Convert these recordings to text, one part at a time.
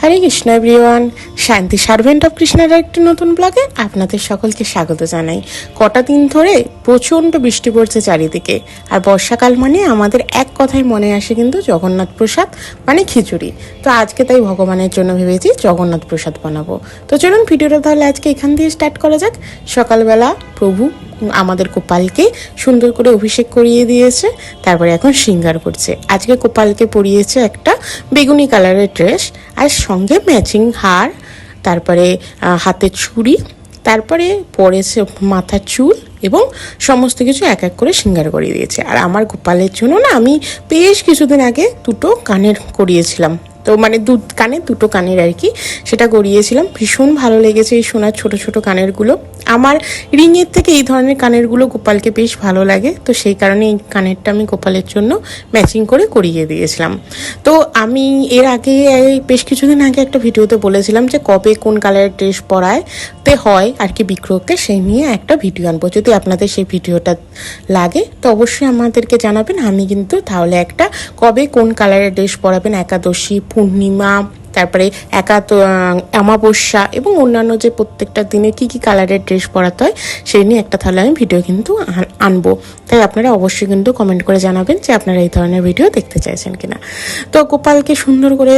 Hare Krishna everyone Shanti servant of কৃষ্ণার একটি নতুন ব্লগে আপনাদের সকলকে স্বাগত জানাই। কটা দিন ধরে প্রচণ্ড বৃষ্টি পড়ছে চারিদিকে। আর বর্ষাকাল মানে আমাদের এক কথাই মনে আসে কিন্তু জগন্নাথ প্রসাদ মানে খিচুড়ি। তো আজকে তাই ভগবানের জন্য ভেবেছি জগন্নাথ প্রসাদ বানাবো। তো চলুন ভিডিওটা তাহলে আজকে এখান দিয়ে স্টার্ট করা যাক। সকালবেলা প্রভু আমাদের কোপালকে সুন্দর করে অভিষেক করিয়ে দিয়েছে, তারপরে এখন সিঙ্গার করছে। আজকে কোপালকে পরিয়েছে একটা বেগুনি কালারের ড্রেস, আর সঙ্গে ম্যাচিং হার, তারপরে হাতের চুড়ি তারপরে পরেছে মাথার চুল এবং সমস্ত কিছু এক এক করে সিঙ্গার করিয়ে দিয়েছে। আর আমার গোপালের জন্য না আমি বেশ কিছুদিন আগে দুটো কানের করিয়েছিলাম। তো মানে দু কানে, দুটো কানের আর কি, সেটা গড়িয়েছিলাম। ভীষণ ভালো লেগেছে এই সোনার ছোট ছোট কানেরগুলো। আমার রিংয়ের থেকে এই ধরনের কানেরগুলো গোপালকে বেশ ভালো লাগে, তো সেই কারণে এই কানেরটা আমি গোপালের জন্য ম্যাচিং করে করিয়ে দিয়েছিলাম। তো আমি এর আগে বেশ কিছুদিন আগে একটা ভিডিওতে বলেছিলাম যে কবে কোন কালারের ড্রেস পরায় তে হয় আর কি বিক্রয়কে সেই নিয়ে একটা ভিডিও আনব। যদি আপনাদের সেই ভিডিওটা লাগে, তো অবশ্যই আমাদেরকে জানাবেন। আমি কিন্তু তাহলে একটা কবে কোন কালারের ড্রেস পরাবেন, একাদশী পূর্ণিমা, তারপরে একাত অমাবস্যা এবং অন্যান্য যে প্রত্যেকটা দিনে কি কি কালারের ড্রেস পরাতে হয়, সেই নিয়ে একটা তাহলে আমি ভিডিও কিন্তু আনব। তাই আপনারা অবশ্যই কিন্তু কমেন্ট করে জানাবেন যে আপনারা এই ধরনের ভিডিও দেখতে চাইছেন কিনা। তো গোপালকে সুন্দর করে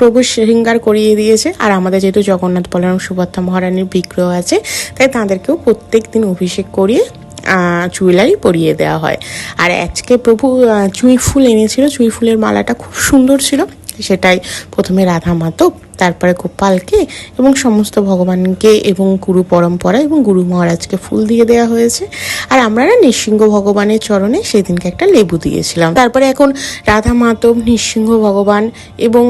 প্রভু শৃঙ্গার করিয়ে দিয়েছে। আর আমাদের যেহেতু জগন্নাথ বলরাম সুভদ্রা মহারানীর বিগ্রহ আছে, তাই তাদেরকেও প্রত্যেক দিন অভিষেক করিয়ে জুয়েলারি পরিয়ে দেওয়া হয়। আর আজকে প্রভু জুঁই ফুল এনেছিল। জুঁই ফুলের মালাটা খুব সুন্দর ছিল। সেটাই প্রথমে রাধা মাধব তারপরে গোপালকে এবং সমস্ত ভগবানকে এবং গুরু পরম্পরা এবং গুরু মহারাজকে ফুল দিয়ে দেওয়া হয়েছে। আর আমরা না নৃসিংহ ভগবানের চরণে সেদিনকে একটা লেবু দিয়েছিলাম। তারপরে এখন রাধা মাতব নৃসিংহ ভগবান এবং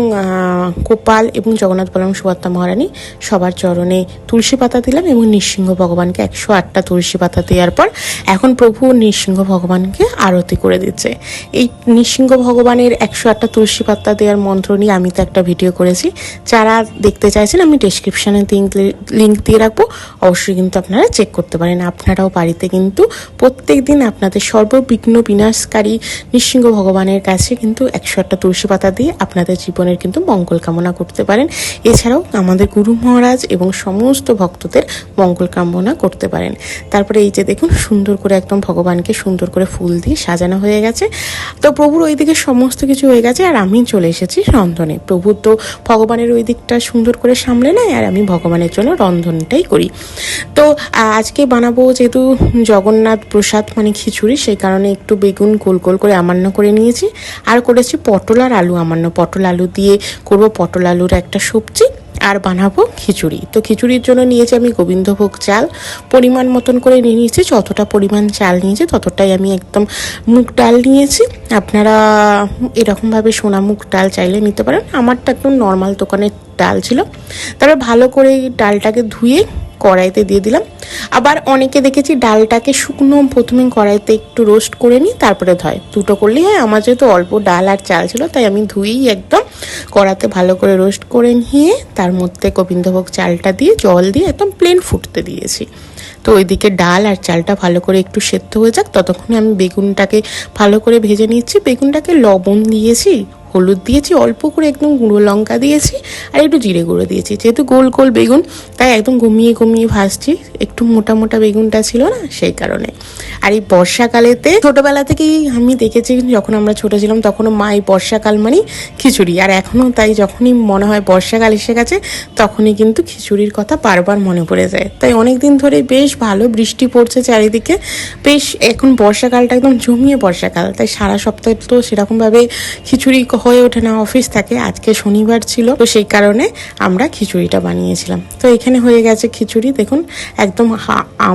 গোপাল এবং জগন্নাথ বলরাম সুভদ্রা মহারানী সবার চরণে তুলসী পাতা দিলাম এবং নৃসিংহ ভগবানকে একশো আটটা তুলসী পাতা দেওয়ার পর এখন প্রভু নৃসিংহ ভগবানকে আরতি করে দিচ্ছে। এই নৃসিংহ ভগবানের একশো আটটা তুলসী পাতা দেওয়ার মন্ত্র নিয়ে আমি তো একটা ভিডিও করেছি। যারা দেখতে চাইছেন, আমি ডেসক্রিপশানে লিঙ্ক দিয়ে রাখব। অবশ্যই কিন্তু আপনারা চেক করতে পারেন। আপনারাও বাড়িতে কিন্তু প্রত্যেক দিন আপনাদের সর্ববিঘ্ন বিনাশকারী নৃসিংহ ভগবানের কাছে কিন্তু একশো আটটা তুলসী পাতা দিয়ে আপনাদের জীবনের কিন্তু মঙ্গল কামনা করতে পারেন। এছাড়াও আমাদের গুরু মহারাজ এবং সমস্ত ভক্তদের মঙ্গল কামনা করতে পারেন। তারপরে এই যে দেখুন, সুন্দর করে একদম ভগবানকে সুন্দর করে ফুল দিয়ে সাজানো হয়ে গেছে। তো প্রভুর ওইদিকে সমস্ত কিছু হয়ে গেছে, আর আমি চলে এসেছি রন্ধনে। প্রভুর তো ভগবানের ওই দিকটা সুন্দর করে সামলে নেয় আর আমি ভগবানের জন্য রন্ধনটাই করি। তো আজকে বানাবো যেহেতু জগন্নাথ প্রসাদ মানে খিচুড়ি, সেই কারণে একটু বেগুন গোল গোল করে আমান্য করে নিয়েছি। আর করেছি পটল আর আলু। আমান্য পটল আলু দিয়ে করব পটল আলুর একটা সবজি। আর বানাবো খিচুড়ি। তো খিচুড়ির জন্য নিয়েছি আমি গোবিন্দভোগ চাল। পরিমাণ মতন করে নিয়ে নিয়েছি, যতটা পরিমাণ চাল নিয়েছি ততটাই আমি একদম মুগ ডাল নিয়েছি। আপনারা এরকমভাবে সোনা মুগ ডাল চাইলে নিতে পারেন। আমারটা একদম নর্মাল দোকানের ডাল ছিল। তারপর ভালো করে ডালটাকে ধুয়ে কড়াইতে দিয়ে দিলাম। আবার অনেকে দেখেছি ডালটাকে শুকনো প্রথমে কড়াইতে একটু রোস্ট করে নিই তারপরে ধয়। দুটো করলেই হয়, আমার যেহেতু অল্প ডাল আর চাল ছিল, তাই আমি ধুয়েই একদম কড়াতে ভালো করে রোস্ট করে নিয়ে তার মধ্যে গোবিন্দভোগ চালটা দিয়ে জল দিয়ে একদম প্লেন ফুটতে দিয়েছি। তো ওইদিকে ডাল আর চালটা ভালো করে একটু সেদ্ধ হয়ে যাক, ততক্ষণে আমি বেগুনটাকে ভালো করে ভেজে নিচ্ছি। বেগুনটাকে লবণ দিয়েছি হলুদ দিয়েছি, অল্প করে একদম গুঁড়ো লঙ্কা দিয়েছি আর একটু জিরে গুঁড়ো দিয়েছি। যেহেতু গোল গোল বেগুন, তাই একদম ঘুমিয়ে ঘুমিয়ে ভাজছি। একটু মোটা মোটা বেগুনটা ছিল না, সেই কারণে। আর এই বর্ষাকালেতে ছোটোবেলা থেকেই আমি দেখেছি যখন আমরা ছোটো ছিলাম তখনও মা এই বর্ষাকাল মানে খিচুড়ি। আর এখনও তাই, যখনই মনে হয় বর্ষাকাল এসে গেছে, তখনই কিন্তু খিচুড়ির কথা বারবার মনে পড়ে যায়। তাই অনেক দিন ধরে বেশ ভালো বৃষ্টি পড়ছে চারিদিকে। বেশ এখন বর্ষাকালটা একদম জমিয়ে বর্ষাকাল, তাই সারা সপ্তাহে তো সেরকমভাবে খিচুড়ি হয়ে ওঠে না অফিস থাকে, আজকে শনিবার ছিল, তো সেই কারণে আমরা খিচুড়িটা বানিয়েছিলাম। তো এখানে হয়ে গেছে খিচুড়ি, দেখুন, একদম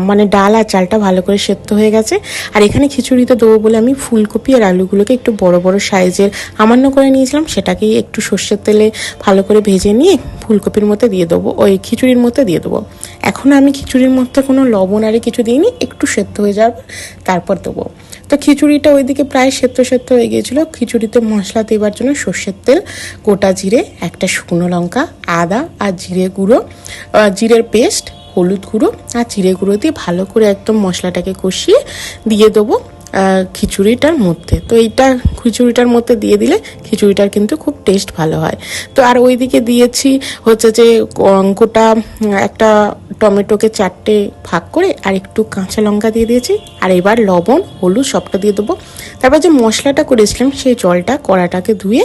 মানে ডাল আর চালটা ভালো করে সেদ্ধ হয়ে গেছে। আর এখানে খিচুড়িতে দেবো বলে আমি ফুলকপি আর আলুগুলোকে একটু বড় বড় সাইজের আমান্য করে নিয়েছিলাম, সেটাকেই একটু সর্ষের তেলে ভালো করে ভেজে নিয়ে ফুলকপির মধ্যে দিয়ে দেবো, ওই খিচুড়ির মধ্যে দিয়ে দেবো। এখন আমি খিচুড়ির মধ্যে কোনো লবণ আরে কিছু দিইনি, একটু সেদ্ধ হয়ে পর তারপর দেবো। তো খিচুড়িটা ওইদিকে প্রায় সেদ্ধ সেদ্ধ হয়ে গিয়েছিল। খিচুড়িতে মশলা দেবার জন্য সর্ষের তেল, গোটা জিরে, একটা শুকনো লঙ্কা, আদা আর জিরে গুঁড়ো জিরের পেস্ট, হলুদ গুঁড়ো আর জিরে গুঁড়ো দিয়ে ভালো করে একদম মশলাটাকে কষিয়ে দিয়ে দেবো খিচুড়িটার মধ্যে। তো এইটা খিচুড়িটার মধ্যে দিয়ে দিলে খিচুড়িটার কিন্তু খুব টেস্ট ভালো হয়। তো আর ওইদিকে দিয়েছি হচ্ছে যে গোটা একটা টমেটোকে চারটে ভাগ করে আর একটু কাঁচা লঙ্কা দিয়ে দিয়েছি। আর এবার লবণ, হলুদ সবটা দিয়ে দেবো। তারপর যে মশলাটা করেছিলাম, সেই জলটা, কড়াটাকে ধুয়ে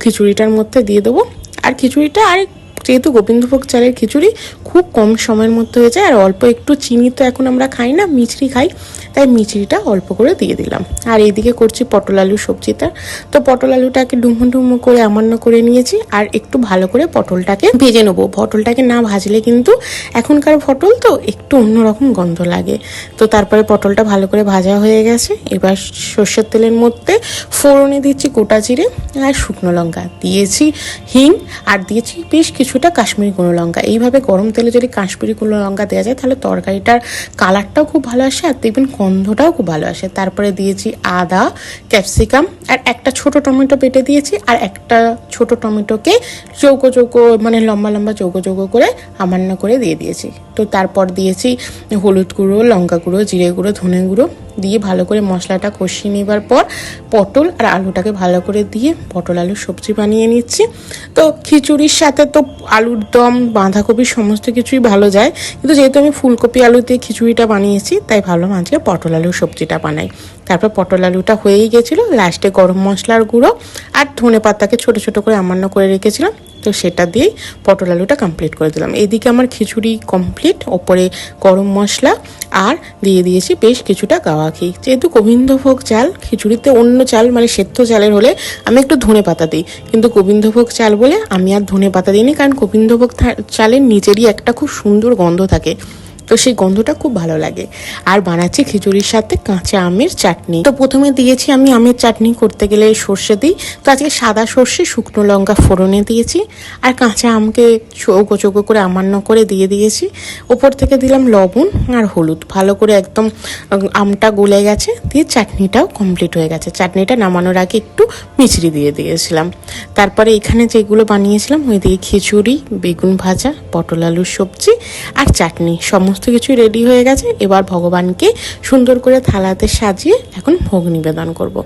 খিচুড়িটার মধ্যে দিয়ে দেবো। আর খিচুড়িটা আর যেহেতু গোবিন্দভোগ চালের খিচুড়ি খুব কম সময়ের মধ্যে হয়ে যায়, আর অল্প একটু চিনি তো এখন আমরা খাই না মিচড়ি খাই, তাই মিচড়িটা অল্প করে দিয়ে দিলাম। আর এইদিকে করছি পটল আলু সবজিটা। তো পটল আলুটাকে ডুমো ডুমো করে আমান্য করে নিয়েছি, আর একটু ভালো করে পটলটাকে ভেজে নেব। পটলটাকে না ভাজলে কিন্তু এখনকার পটল তো একটু অন্যরকম গন্ধ লাগে। তো তারপরে পটলটা ভালো করে ভাজা হয়ে গেছে। এবার সর্ষের তেলের মধ্যে ফোড়নে দিচ্ছি গোটা জিরে আর শুকনো লঙ্কা। দিয়েছি হিং, আর দিয়েছি বেশ কিছুটা কাশ্মীরি গুঁড়ো লঙ্কা। এইভাবে গরম তেলে যদি কাশ্মীরি গুঁড়ো লঙ্কা দেওয়া যায়, তাহলে তরকারিটার কালারটাও খুব ভালো আসে আর দেখবেন গন্ধটাও খুব ভালো আসে। তারপরে দিয়েছি আদা, ক্যাপসিকাম আর একটা ছোট টমেটো পেটে দিয়েছি আর একটা ছোট টমেটোকে চৌকো চৌকো মানে লম্বা লম্বা চৌকো চৌকো করে আমান্য করে দিয়ে দিয়েছি। তো তারপর দিয়েছি হলুদ গুঁড়ো, লঙ্কা গুঁড়ো, জিরে গুঁড়ো, ধনে গুঁড়ো। দিয়ে ভালো করে মশলাটা কষিয়ে নেবার পর পটল আর আলুটাকে ভালো করে দিয়ে পটল আলুর সবজি বানিয়ে নিচ্ছি। তো খিচুড়ির সাথে তো আলুর দম, বাঁধাকপি সমস্ত কিছুই ভালো যায়। কিন্তু যেহেতু আমি ফুলকপি, আলু দিয়ে খিচুড়িটা বানিয়েছি, তাই ভাবলাম আজকে পটল আলুর সবজিটা বানাই। তারপর পটল, আলুটা হয়েই গেছিল লাস্টে গরম মশলার গুঁড়ো আর ধনে পাতাকে ছোটো, ছোট করে আমান্য করে রেখেছিলাম। তো সেটা দিয়েই পটল আলুটা কমপ্লিট করে দিলাম। এদিকে আমার খিচুড়ি কমপ্লিট ওপরে গরম মশলা, আর দিয়ে দিয়েছি বেশ কিছুটা গাওয়া ঘি। যেহেতু গোবিন্দভোগ চাল, খিচুড়িতে অন্য চাল মানে সেদ্ধ চালের হলে আমি একটু ধনে পাতা দিই। কিন্তু গোবিন্দভোগ চাল বলে আমি আর ধনে পাতা দিইনি, কারণ গোবিন্দভোগ চালের নিজেরই একটা খুব সুন্দর গন্ধ থাকে। তো সেই গন্ধটা খুব ভালো লাগে। আর বানাচ্ছি খিচুড়ির সাথে কাঁচা আমের চাটনি। তো প্রথমে দিয়েছি আমি আমের চাটনি করতে গেলে সর্ষে দিই। তো আজকে সাদা সর্ষে, শুকনো লঙ্কা ফোড়নে দিয়েছি। আর কাঁচা আমকে চৌকো চৌকো করে আমান্য করে দিয়ে দিয়েছি। ওপর থেকে দিলাম লবণ আর হলুদ। ভালো করে একদম আমটা গলে গেছে। দিয়ে চাটনিটাও কমপ্লিট হয়ে গেছে। চাটনিটা নামানোর আগে একটু মিচড়ি দিয়ে দিয়েছিলাম। তারপরে এখানে যেগুলো বানিয়েছিলাম, ওই দিয়ে খিচুড়ি, বেগুন ভাজা, পটল আলুর সবজি আর চাটনি। সমস্ত কিছুই রেডি হয়ে গেছে। এবার ভগবানকে সুন্দর করে থালাতে সাজিয়ে এখন ভোগ নিবেদন করব।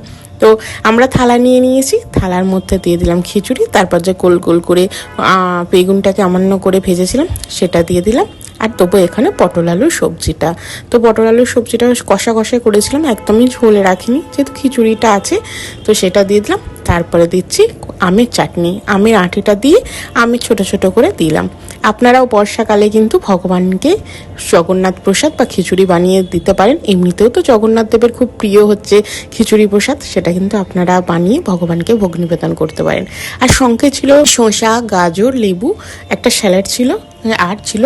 তো আমরা থালা নিয়ে নিয়েছি, থালার মধ্যে দিয়ে দিলাম খিচুড়ি, তারপর যে গোল গোল করে বেগুনটাকে আমান্য করে ভেজেছিলাম, সেটা দিয়ে দিলাম। আর তবু এখানে পটল আলুর সবজিটা। তো পটল আলুর সবজিটা কষা কষা করেছিলাম, একদমই ঝোলে রাখিনি, যেহেতু খিচুড়িটা আছে, তো সেটা দিয়ে দিলাম। তারপরে দিচ্ছি আমের চাটনি। আমের আটিটা দিয়ে আমি ছোট ছোট করে দিলাম। আপনারাও বর্ষাকালে কিন্তু ভগবানকে জগন্নাথ প্রসাদ বা খিচুড়ি বানিয়ে দিতে পারেন। এমনিতেও তো জগন্নাথ দেবের খুব প্রিয় হচ্ছে খিচুড়ি প্রসাদ, সেটা কিন্তু আপনারা বানিয়ে ভগবানকে ভোগ নিবেদন করতে পারেন। আর সঙ্গে ছিল শসা, গাজর, লেবু, একটা স্যালাড ছিল। আর ছিল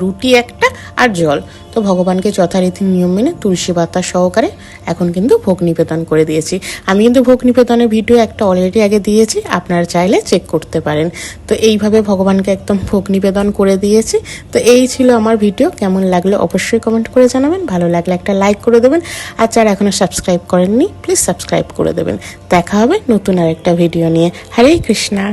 রুটি একটা আর জল। তো ভগবানকে যথারীতি নিয়ম মেনে তুলসী পাতা সহকারে এখন কিন্তু ভোগ নিবেদন করে দিয়েছি। আমি কিন্তু ভোগ নিবেদনের ভিডিও একটা অলরেডি আগে দিয়েছি, আপনারা চাইলে চেক করতে পারেন। তো এইভাবে ভগবানকে একদম ভোগ নিবেদন করে দিয়েছি। তো এই ছিল আমার ভিডিও, কেমন লাগল অবশ্যই কমেন্ট করে জানাবেন, ভালো লাগলে একটা লাইক করে দেবেন। আর যারা এখনও সাবস্ক্রাইব করেননি প্লিজ সাবস্ক্রাইব করে দেবেন। দেখা হবে নতুন আরেকটা ভিডিও নিয়ে। হরে কৃষ্ণা।